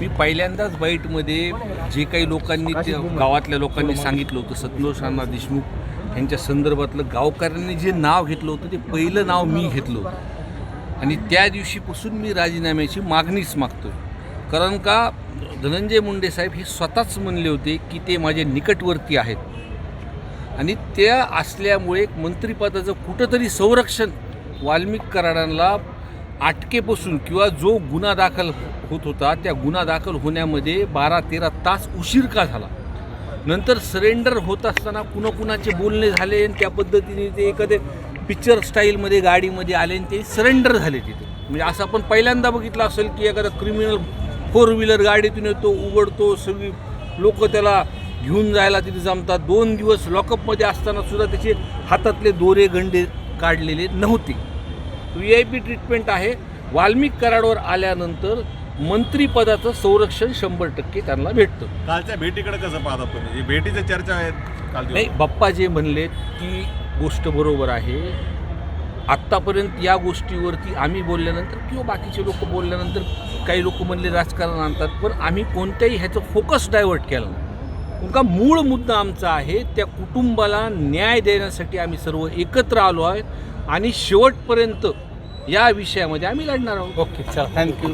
मी पहिल्यांदाच बाईटमध्ये जे काही लोकांनी त्या गावातल्या लोकांनी सांगितलं होतं सतनोज अण्णा देशमुख यांच्या संदर्भातलं गावकऱ्यांनी जे नाव घेतलं होतं ते पहिलं नाव मी घेतलं होतं. आणि त्या दिवशीपासून मी राजीनाम्याची मागणीच मागतोय. कारण का धनंजय मुंडे साहेब हे स्वतःच म्हणले होते की ते माझे निकटवर्ती आहेत. आणि त्या असल्यामुळे मंत्रिपदाचं कुठंतरी संरक्षण वाल्मिक कराडांना अटकेपासून किंवा जो गुन्हा दाखल होत होता त्या गुन्हा दाखल होण्यामध्ये बारा तेरा तास उशीर का झाला? नंतर सरेंडर होत असताना कुणाकुणाचे बोलणे झाले आणि त्या पद्धतीने ते एखादे पिक्चर स्टाईलमध्ये गाडीमध्ये आले आणि ते सरेंडर झाले तिथे. म्हणजे असं आपण पहिल्यांदा बघितलं असेल की एखादा क्रिमिनल फोर व्हीलर गाडीतून येतो उघडतो सगळी लोक त्याला घेऊन जायला तिथे जमतात. दोन दिवस लॉकअपमध्ये असताना सुद्धा त्याचे हातातले दोरे गंडे काढलेले नव्हते. व्ही आय पी ट्रीटमेंट आहे. वाल्मिक कराडवर आल्यानंतर मंत्रिपदाचं संरक्षण शंभर टक्के त्यांना भेटतं. कालच्या भेटीकडे कसं पाहता तुम्ही? भेटीच्या चर्चा आहेत काल नाही बाप्पा जे म्हणलेत ती गोष्ट बरोबर आहे. आत्तापर्यंत या गोष्टीवरती आम्ही बोलल्यानंतर किंवा बाकीचे लोक बोलल्यानंतर काही लोक म्हणले राजकारण आणतात पण आम्ही कोणत्याही ह्याचं फोकस डायव्हर्ट केला नाही. का मूळ मुद्दा आमचा आहे त्या कुटुंबाला न्याय देण्यासाठी आम्ही सर्व एकत्र आलो आहे आणि शेवटपर्यंत या विषयामध्ये आम्ही लढणार आहोत. ओके चला. थँक्यू